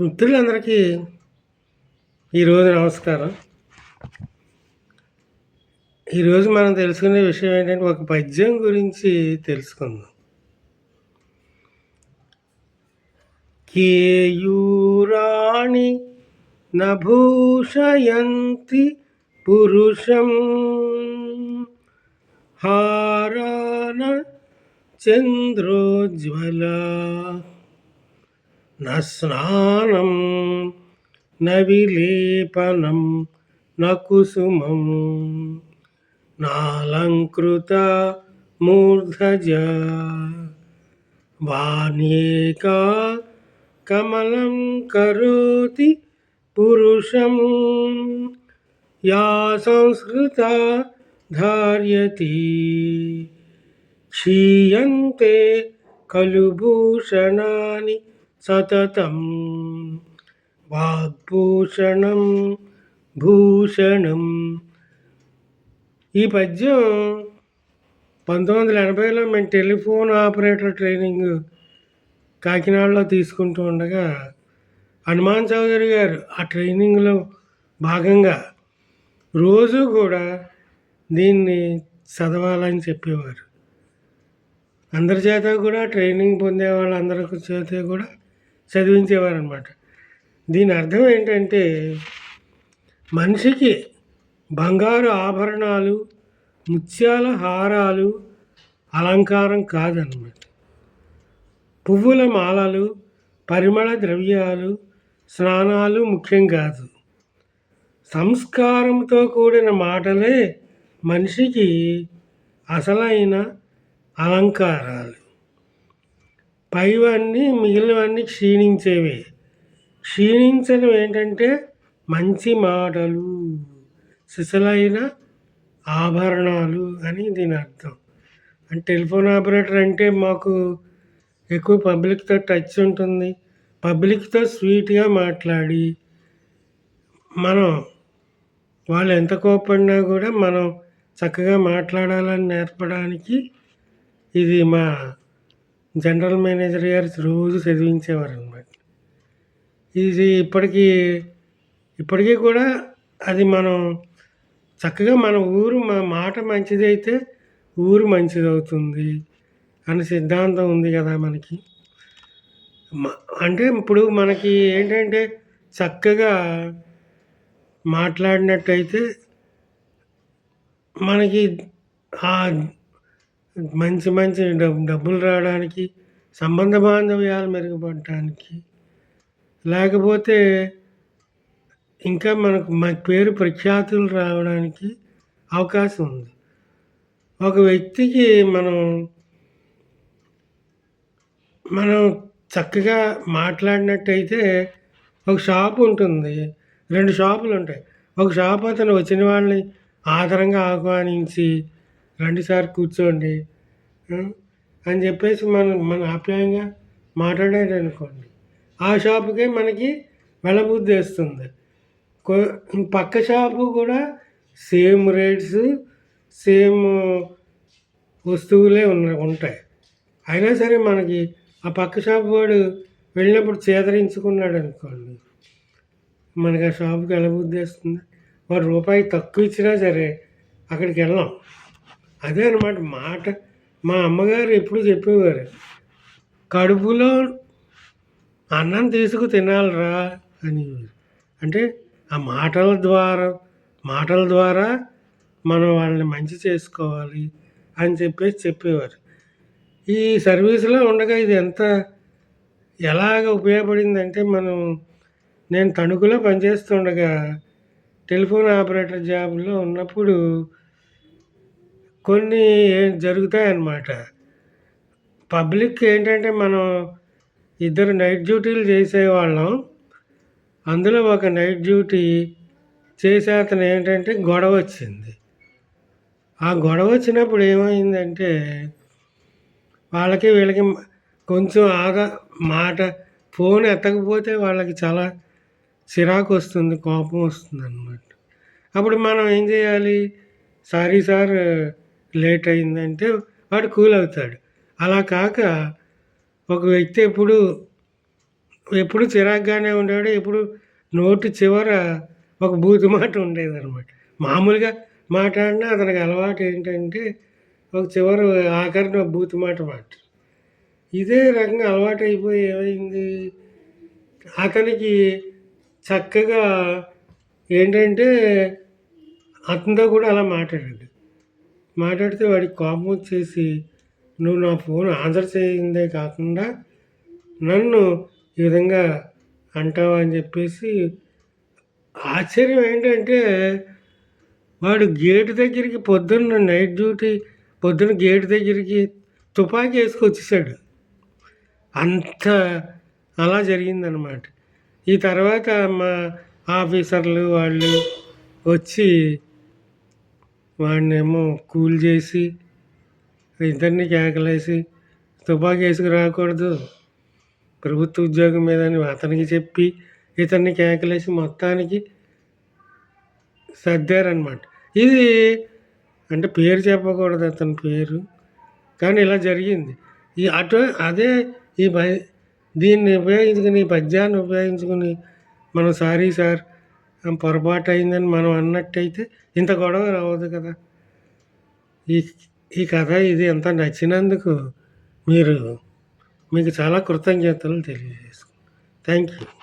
మిత్రులందరికీ ఈరోజు నమస్కారం. ఈరోజు మనం తెలుసుకునే విషయం ఏంటంటే ఒక పద్యం గురించి తెలుసుకుందాం. కేయూరాణి నభూషయంతి పురుషం హారాన చంద్రోజ్వలా न स्नानं न विलेपनं न कुसुमं। नालङ्कृता मूर्धजा वाण्येका कमलं करोति पुरुषं। या संस्कृता धार्यति क्षीयन्ते खलु भूषणानि సతతం. వాగ్భూషణం భూషణం. ఈ పద్యం పంతొమ్మిది వందల ఎనభైలో మేము టెలిఫోన్ ఆపరేటర్ ట్రైనింగ్ కాకినాడలో తీసుకుంటూ ఉండగా హనుమాన్ చౌదరి గారు ఆ ట్రైనింగ్లో భాగంగా రోజు కూడా దీన్ని చదవాలని చెప్పేవారు. అందరి చేత కూడా ట్రైనింగ్ పొందే వాళ్ళందరి చేత కూడా చదివించేవారు అనమాట దీని అర్థం ఏంటంటే మనిషికి బంగారు ఆభరణాలు ముత్యాల హారాలు అలంకారం కాదనమాట. పువ్వుల మాలలు పరిమళ ద్రవ్యాలు స్నానాలు ముఖ్యం కాదు. సంస్కారంతో కూడిన మాటలే మనిషికి అసలైన అలంకారాలు. పైవన్నీ మిగిలినవన్నీ క్షీణించేవి. క్షీణించడం ఏంటంటే మంచి మాటలు సిసలైన ఆభరణాలు అని దీని అర్థం. అండ్ టెలిఫోన్ ఆపరేటర్ అంటే మాకు ఎక్కువ పబ్లిక్తో టచ్ ఉంటుంది. పబ్లిక్తో స్వీట్గా మాట్లాడి మనం వాళ్ళు ఎంత కోపడినా కూడా మనం చక్కగా మాట్లాడాలని నేర్పడానికి ఇది మా జనరల్ మేనేజర్ గారు రోజు చదివించేవారు అనమాట ఇది ఇప్పటికీ ఇప్పటికీ కూడా అది మనం చక్కగా మన ఊరు మా మాట మంచిదైతే ఊరు మంచిదవుతుంది అనే సిద్ధాంతం ఉంది కదా మనకి. అంటే ఇప్పుడు మనకి ఏంటంటే చక్కగా మాట్లాడినట్టయితే మనకి ఆ మంచి మంచి డబ్బు డబ్బులు రావడానికి సంబంధ బాంధవ్యాలు మెరుగుపడటానికి. లేకపోతే ఇంకా మనకు మన పేరు ప్రఖ్యాతులు రావడానికి అవకాశం ఉంది. ఒక వ్యక్తికి మనం మనం చక్కగా మాట్లాడినట్టయితే ఒక షాప్ ఉంటుంది. రెండు షాపులు ఉంటాయి. ఒక షాప్ అతను వచ్చిన వాళ్ళని ఆదరంగా ఆహ్వానించి రండి సార్ కూర్చోండి. అని చెప్పేసి మనం మన ఆప్యాయంగా మాట్లాడాడు అనుకోండి. ఆ షాపుకే మనకి వెళ్ళబుద్ధి వేస్తుంది. పక్క షాపు కూడా సేమ్ రేట్స్ సేమ్ వస్తువులే ఉన్న ఉంటాయి. అయినా సరే మనకి ఆ పక్క షాప్ వాడు వెళ్ళినప్పుడు చేదరించుకున్నాడు అనుకోండి. మనకి ఆ షాప్కి వెళ్ళబుద్ధి వేస్తుంది? వాడు రూపాయి తక్కువ ఇచ్చినా సరే అక్కడికి వెళ్ళాం. అదే అనమాట మాట. మా అమ్మగారు ఎప్పుడు చెప్పేవారు కడుపులో అన్నం తీసుకు తినాలిరా అని. అంటే ఆ మాటల ద్వారా మాటల ద్వారా మనం వాళ్ళని మంచి చేసుకోవాలి అని చెప్పేసి చెప్పేవారు. ఈ సర్వీస్లో ఉండగా ఇది ఎంత ఎలాగ ఉపయోగపడిందంటే మనం నేను తణుకులో పనిచేస్తుండగా టెలిఫోన్ ఆపరేటర్ జాబ్లో ఉన్నప్పుడు కొన్ని జరుగుతాయన్నమాట. పబ్లిక్ ఏంటంటే మనం ఇద్దరు నైట్ డ్యూటీలు చేసేవాళ్ళం. అందులో ఒక నైట్ డ్యూటీ చేసే అతను ఏంటంటే గొడవ వచ్చింది. ఆ గొడవ వచ్చినప్పుడు ఏమైందంటే వాళ్ళకి వీళ్ళకి కొంచెం ఆగా మాట ఫోన్ ఎత్తకపోతే వాళ్ళకి చాలా చిరాకు వస్తుంది కోపం వస్తుంది అన్నమాట అప్పుడు మనం ఏం చేయాలి? సారీ సార్ లేట్ అయిందంటే వాడు కూల్ అవుతాడు అలా కాక ఒక వ్యక్తి ఎప్పుడు ఎప్పుడు చిరాగ్గానే ఉండేవాడు. ఎప్పుడు నోటి చివర ఒక బూతు మాట ఉండేదనమాట. మామూలుగా మాట్లాడినా అతనికి అలవాటు ఏంటంటే, ఒక చివర ఆఖరిన బూతు మాట మాట. ఇదే రకంగా అలవాటైపోయి ఏమైంది, అతనికి చక్కగా ఏంటంటే, అతనితో కూడా అలా మాట్లాడాడు. మాట్లాడితే వాడికి కోపం వచ్చేసి, "నువ్వు నా ఫోన్ ఆన్సర్ చేయిందే కాకుండా, నన్ను ఈ విధంగా అంటావా?" అని చెప్పేసి ఆశ్చర్యం ఏంటంటే, వాడు గేటు దగ్గరికి పొద్దున్న నైట్ డ్యూటీ పొద్దున్న గేటు దగ్గరికి తుపాకీ వేసుకొచ్చేసాడు అంత అలా జరిగిందనమాట. ఈ తర్వాత మా ఆఫీసర్లు వాళ్ళు వచ్చి వాడినేమో కూల్ చేసి, ఇద్దరిని కేకలేసి, తుపాకీ ఏసుకురాకూడదు. ప్రభుత్వ ఉద్యోగం మీద అతనికి చెప్పి, ఇతన్ని కేకలేసి మొత్తానికి సర్దారనమాట. ఇది అంటే పేరు చెప్పకూడదు అతని పేరు. కానీ ఇలా జరిగింది. ఈ అటు అదే ఈ దీన్ని ఉపయోగించుకుని ఈ పద్యాన్ని ఉపయోగించుకుని మనం సారీ సార్ పొరపాటు అయిందని మనం అన్నట్టయితే ఇంత గొడవ రావద్దు కదా! ఈ ఈ కథ ఇది ఎంత నచ్చినందుకు మీరు మీకు చాలా కృతజ్ఞతలు తెలియజేసుకుంటున్నాను. Thank you.